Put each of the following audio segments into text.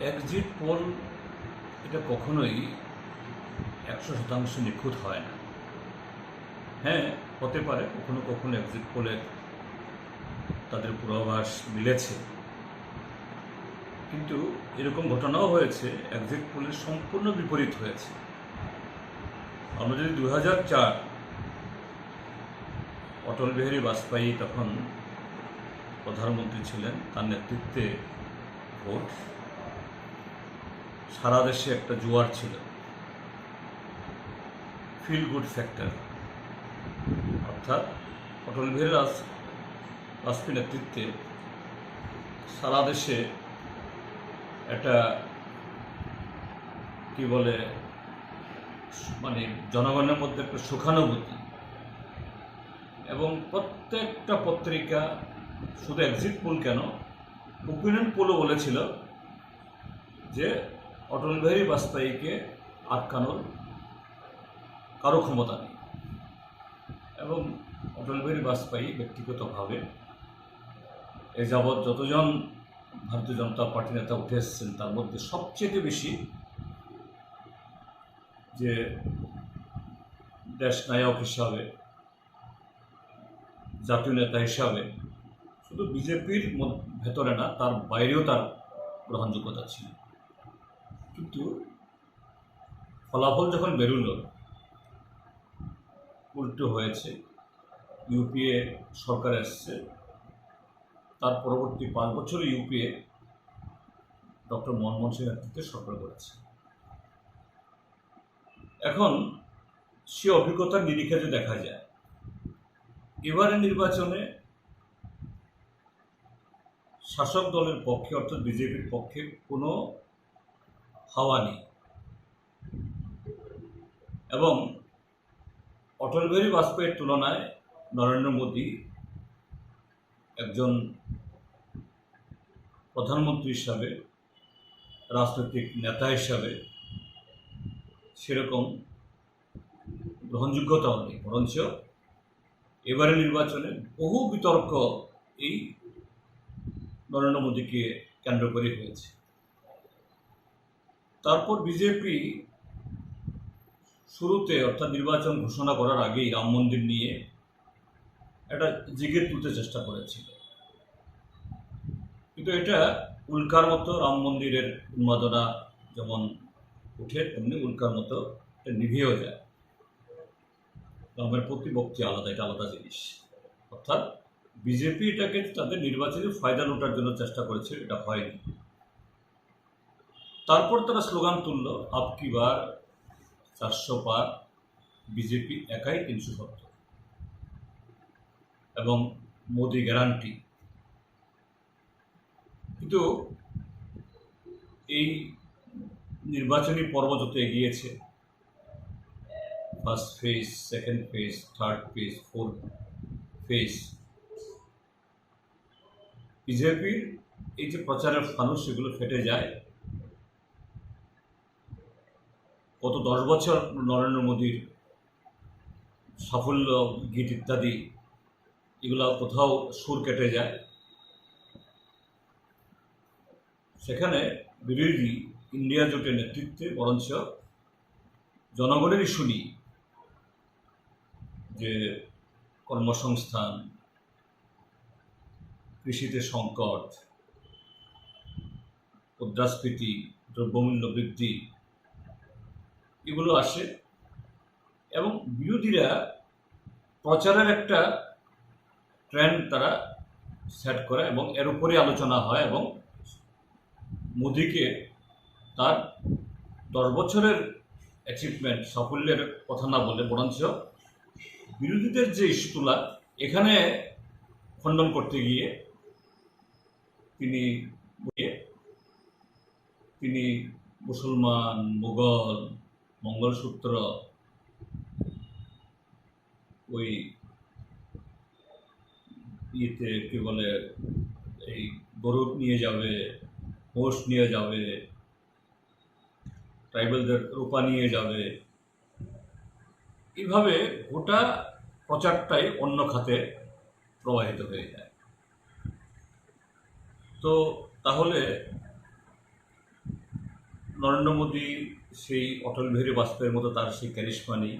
Exit pole এটা কখনোই একশো শতাংশ নিখুঁত হয় না। হ্যাঁ হতে পারে, কখনো কখনো এক্সিট পোলে তাদের পূর্বাভাস মিলেছে। কিন্তু এরকম ঘটনাও হয়েছে এক্সিট পোলের সম্পূর্ণ বিপরীত হয়েছে। আমরা যদি দু হাজার চার অটল বিহারী বাজপেয়ী তখন প্রধানমন্ত্রী ছিলেন, তার নেতৃত্বে ভোট সারা দেশে একটা জোয়ার ছিল। ফিল গুড ফ্যাক্টর অর্থাৎ অটল বিহারী রাজ- বাজপেয়ী নেতৃত্বে সারা দেশে একটা কি বলে মানে জনগণের মধ্যে একটা সুখানুভূতি এবং প্রত্যেকটা পত্রিকা শুধু এক্সিট পোল কেন ওপিনিয়ন পোলও বলেছিল যে অটল বিহারী বাজপেয়ীকে আটকানোর কারও ক্ষমতা নেই। এবং অটল বিহারী বাজপেয়ী ব্যক্তিগতভাবে এ যাবৎ যতজন ভারতীয় জনতা পার্টি নেতা উঠে এসেছেন, তার মধ্যে সবচেয়ে বেশি যে দেশ নায়ক হিসাবে, জাতীয় নেতা হিসাবে শুধু বিজেপির ভেতরে না, তার বাইরেও তার গ্রহণযোগ্যতা ছিল। কিন্তু ফলাফল যখন বেরোল, উল্টো হয়েছে, ইউপিএ সরকার এসছে, তার পরবর্তী পাঁচ বছর ইউপিএ ডক্টর মনমোহন সিং নেতৃত্বে সরকার করেছে এখন সে অভিজ্ঞতার নিরিখে যে দেখা যায়, এবারের নির্বাচনে শাসক দলের পক্ষে অর্থাৎ বিজেপির পক্ষে কোনো হাওয়া নেই। এবং অটল বিহারী বাজপেয়ীর তুলনায় নরেন্দ্র মোদী একজন প্রধানমন্ত্রী হিসাবে, রাজনৈতিক নেতা হিসাবে সেরকম গ্রহণযোগ্যতাও নেই। বরঞ্চ এবারে নির্বাচনে বহু বিতর্ক এই নরেন্দ্র মোদীকে কেন্দ্র করে হয়েছে। তারপর বিজেপি শুরুতে অর্থাৎ নির্বাচন ঘোষণা করার আগেই রাম মন্দির নিয়ে একটা জিগির তুলতে চেষ্টা করেছিল। কিন্তু এটা উল্কার মতো রাম মন্দিরের উন্মাদনা যেমন উঠে, তেমনি উল্কার মতো এটা নিভেও যায়। রামের প্রতিপক্ষে আলাদা, এটা আলাদা জিনিস। অর্থাৎ বিজেপি এটাকে তাদের নির্বাচনে ফায়দা লোটার জন্য চেষ্টা করেছে এটা হয়নি। তারপর তারা স্লোগান তুলল, আপ কি বার চারশো পার বিজেপি একাই তিনশো সত্তর। এবং মোদি গ্যারান্টি কিন্তু এই নির্বাচনী পর্ব যত এগিয়েছে first phase second phase third phase fourth phase বিজেপির এই যে প্রচারের ফানুস, সেগুলো ফেটে যায়। গত দশ বছর নরেন্দ্র মোদীর সাফল্য গীত ইত্যাদি, এগুলো কোথাও সুর কেটে যায়। সেখানে বিরোধী ইন্ডিয়া জোটের নেতৃত্বে বরঞ্চ জনগণেরই শুনি যে কর্মসংস্থান, কৃষিতে সংকট মুদ্রাস্ফীতি দ্রব্যমূল্য বৃদ্ধি এগুলো আসে। এবং বিরোধীরা প্রচারের একটা ট্রেন্ড তারা সেট করে এবং এর উপরে আলোচনা হয় এবং মোদিকে তার দশ বছরের অ্যাচিভমেন্ট সাফল্যের কথা না বলে বরঞ্চ বিরোধীদের যে ইস্যু তোলা এখানে খণ্ডন করতে গিয়ে তিনি তিনি মুসলমান, মুঘল মঙ্গলসূত্র ওই ইয়েতে কি বলে, এই গরু নিয়ে যাবে মোষ নিয়ে যাবে, ট্রাইবেলদের রূপা নিয়ে যাবে। এইভাবে গোটা প্রচারটাই অন্য খাতে প্রবাহিত হয়ে যায়। তো তাহলে নরেন্দ্র মোদী সেই অটল বিহারী বাজপেয়ীর মতো তার সেই ক্যারিশমা নেই।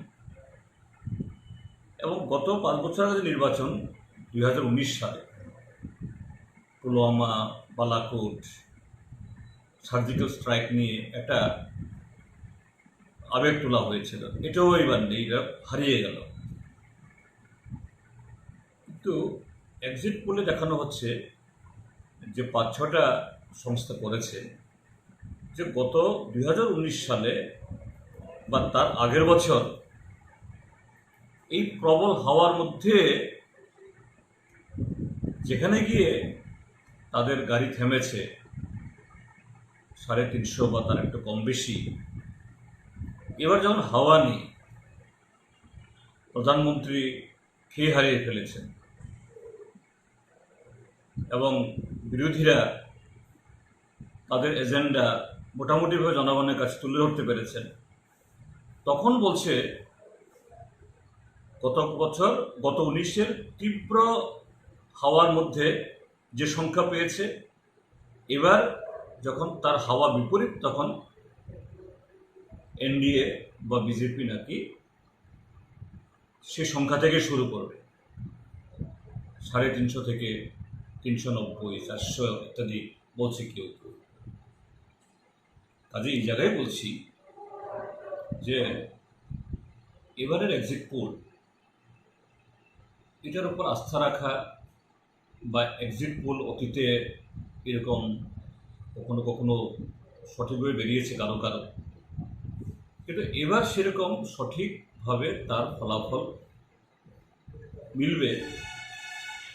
এবং গত পাঁচ বছর আগে নির্বাচন, দুই হাজার উনিশ সালে, পুলওয়ামা, বালাকোট সার্জিক্যাল স্ট্রাইক নিয়ে একটা আবেগ তোলা হয়েছিল। এটাও এবার নেই এটা হারিয়ে গেল। কিন্তু এক্সিট পোলে দেখানো হচ্ছে যে পাঁচ ছটা সংস্থা করেছে যে গত দুই হাজার উনিশ সালে বা তার আগের বছর এই প্রবল হাওয়ার মধ্যে যেখানে গিয়ে তাদের গাড়ি থেমেছে, সাড়ে তিনশো বা তার একটু কম বেশি, এবার যখন হাওয়া নেই, প্রধানমন্ত্রী খেয়ে হারিয়ে ফেলেছেন? এবং বিরোধীরা তাদের এজেন্ডা মোটামুটিভাবে জনগণের কাছে তুলে ধরতে পেরেছেন। তখন বলছে, গত বছর, গত উনিশের তীব্র হাওয়ার মধ্যে যে সংখ্যা পেয়েছে, এবার যখন তার হাওয়া বিপরীত, তখন এনডিএ বা বিজেপি নাকি সে সংখ্যা থেকে শুরু করবে। সাড়ে তিনশো থেকে তিনশো নব্বই, চারশো ইত্যাদি বলছে কেউ কেউ। কাজে এই জায়গায় বলছি যে এবারের এক্সিট পোল এটার উপর আস্থা রাখা বা এক্সিট পোল অতীতে এরকম কখনো কখনো সঠিকভাবে বেরিয়েছে কারও কারও। কিন্তু এবার সেরকম সঠিকভাবে তার ফলাফল মিলবে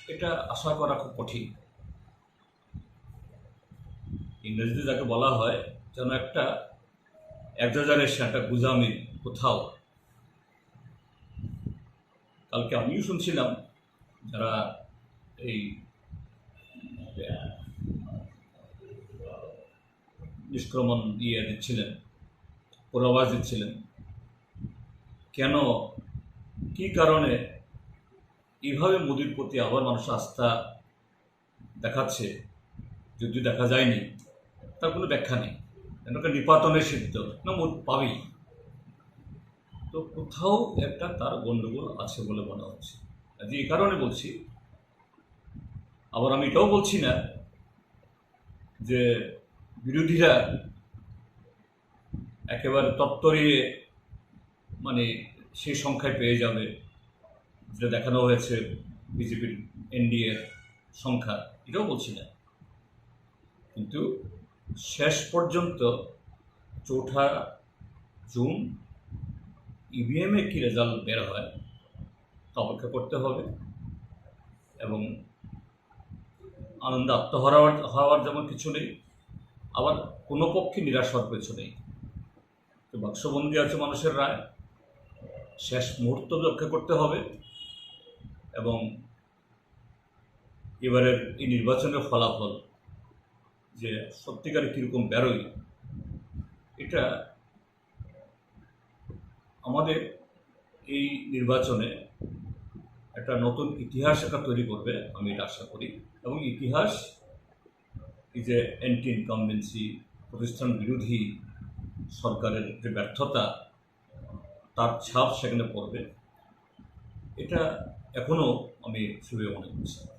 এটা আশা করা খুব কঠিন। ইংরেজিতে যাকে বলা হয় যেন একটা এক্সাজারেশন একটা গুজামি কোথাও। কালকে আমিও শুনছিলাম যারা এই, নিষ্ক্রমণ ইয়ে দিচ্ছিলেন পূর্বাভাস দিচ্ছিলেন। কেন, কি কারণে এইভাবে মোদির প্রতি আবার মানুষ আস্থা দেখাচ্ছে যদি দেখা যায়নি, তার কোনো ব্যাখ্যা নেই। একটা নিপাতনের সিদ্ধ, না পাবেই। তো কোথাও একটা তার গণ্ডগোল আছে বলে মনে হচ্ছে। কাজে এই কারণে বলছি, আবার আমি এটাও বলছি না যে বিরোধীরা একেবারে তত্তরিয়ে মানে সেই সংখ্যায় পেয়ে যাবে, যেটা দেখানো হয়েছে বিজেপির এনডিএর সংখ্যা, এটাও বলছি না। কিন্তু শেষ পর্যন্ত চৌঠা জুন ইভিএমে কী রেজাল্ট বের হয় তা অপেক্ষা করতে হবে এবং আনন্দে আত্মহারা হওয়ার যেমন কিছু নেই, আবার কোনো পক্ষে নিরাশ হওয়ার কিছু নেই। বাক্সবন্দি আছে মানুষের রায়। শেষ মুহূর্ত রক্ষা করতে হবে এবং এবারের এই নির্বাচনের ফলাফল যে সত্যিকারে কীরকম বেরোয়, এটা আমাদের এই নির্বাচনে একটা নতুন ইতিহাস একটা তৈরি করবে, আমি এটা আশা করি। এবং ইতিহাস এই যে অ্যান্টি ইনকামবেন্সি প্রতিষ্ঠান বিরোধী সরকারের যে ব্যর্থতা, তার ছাপ সেখানে পড়বে। এটা এখনও আমি শুভে মনে করছি।